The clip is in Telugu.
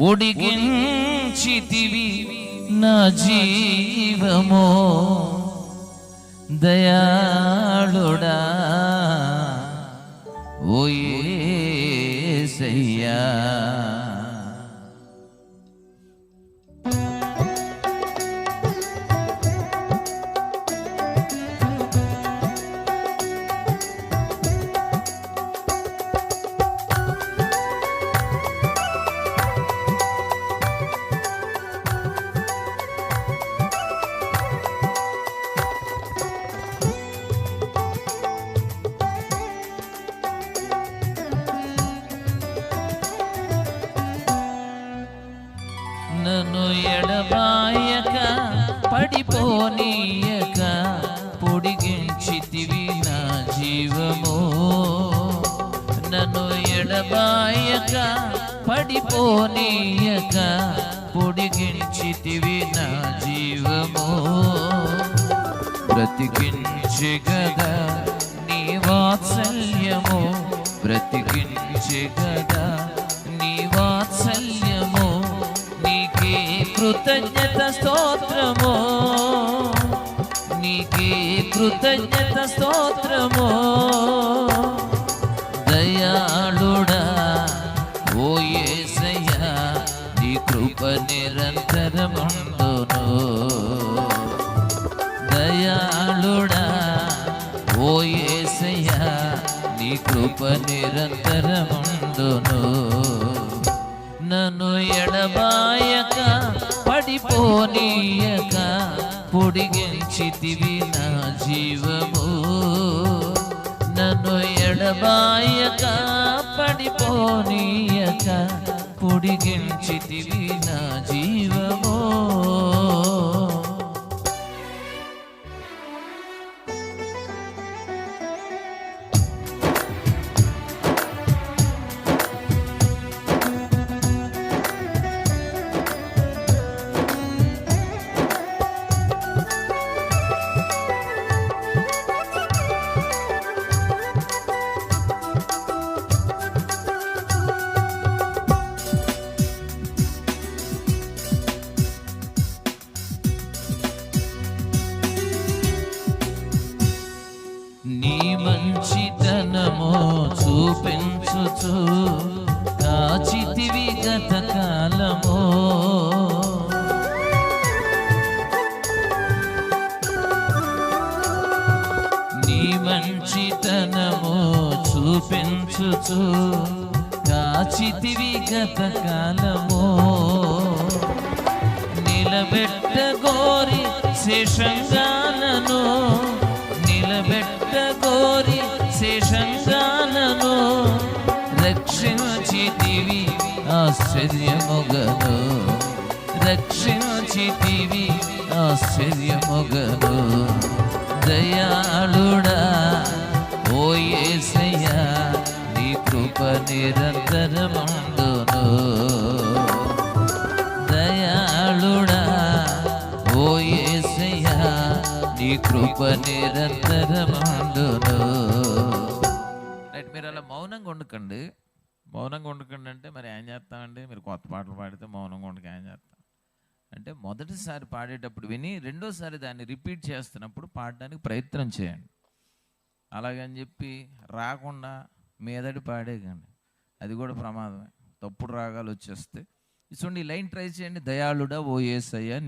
పొడిగించితివి నా జీవమో. దయాళుడా ఓయే సయ్యా నన్ను ఎడబాయక పడిపోనీయక పొడిగించితివి నా జీవము. నన్ను ఎడబాయక పడిపోనీయక పొడిగించితివి నా జీవము. బ్రతికించగదా నీ వాత్సల్యము. బ్రతికించగదా నీ వాత్సల్యం కృతజ్ఞత స్తోత్రము నీకే కృతజ్ఞత స్తోత్రము దయాళుడా ఓ యేసయ్యా నీ కృప నిరంతరముండును. దయాళుడా ఓ యేసయ్యా నీ కృప నిరంతరముండును. నన్ను ఎడబాయ పోనీయక పొడిగించితివి నా జీవము. నన్ను ఎడబాయక పడిపోనీయక పొడిగించితివి నా జీవ చూచు కాచితివి గత కాలమో. నీ మంచితనమో చూపించుచు. కాచితివి గత కాలమో. నిలబెట్ట గోరి శేషంగానను. నిలబెట్ట గోరి శేషంగానను. రక్షించితివి ఆశ్చర్యముగను రక్షించితివి ఆశ్చర్యముగను దయాళుడా ఓ యేసయ్యా నీ కృప నిరంతరముండును దయాళుడా ఓ యేసయ్యా నీ కృప నిరంతరముండును మీరు అలా మౌనంగా వండుకండి. మౌనంగా వండుకండి అంటే మరి ఏం చేస్తామండి? మీరు కొత్త పాటలు పాడితే మౌనంగా వండుకు ఏం చేస్తాం? అంటే మొదటిసారి పాడేటప్పుడు విని రెండోసారి దాన్ని రిపీట్ చేస్తున్నప్పుడు పాడడానికి ప్రయత్నం చేయండి. అలాగని చెప్పి రాకుండా మీదడి పాడేకండి అది కూడా ప్రమాదమే. తప్పుడు రాగాలు వచ్చేస్తే. ఇటువంటి లైన్ ట్రై చేయండి. దయాళుడా ఓ ఏసయ్య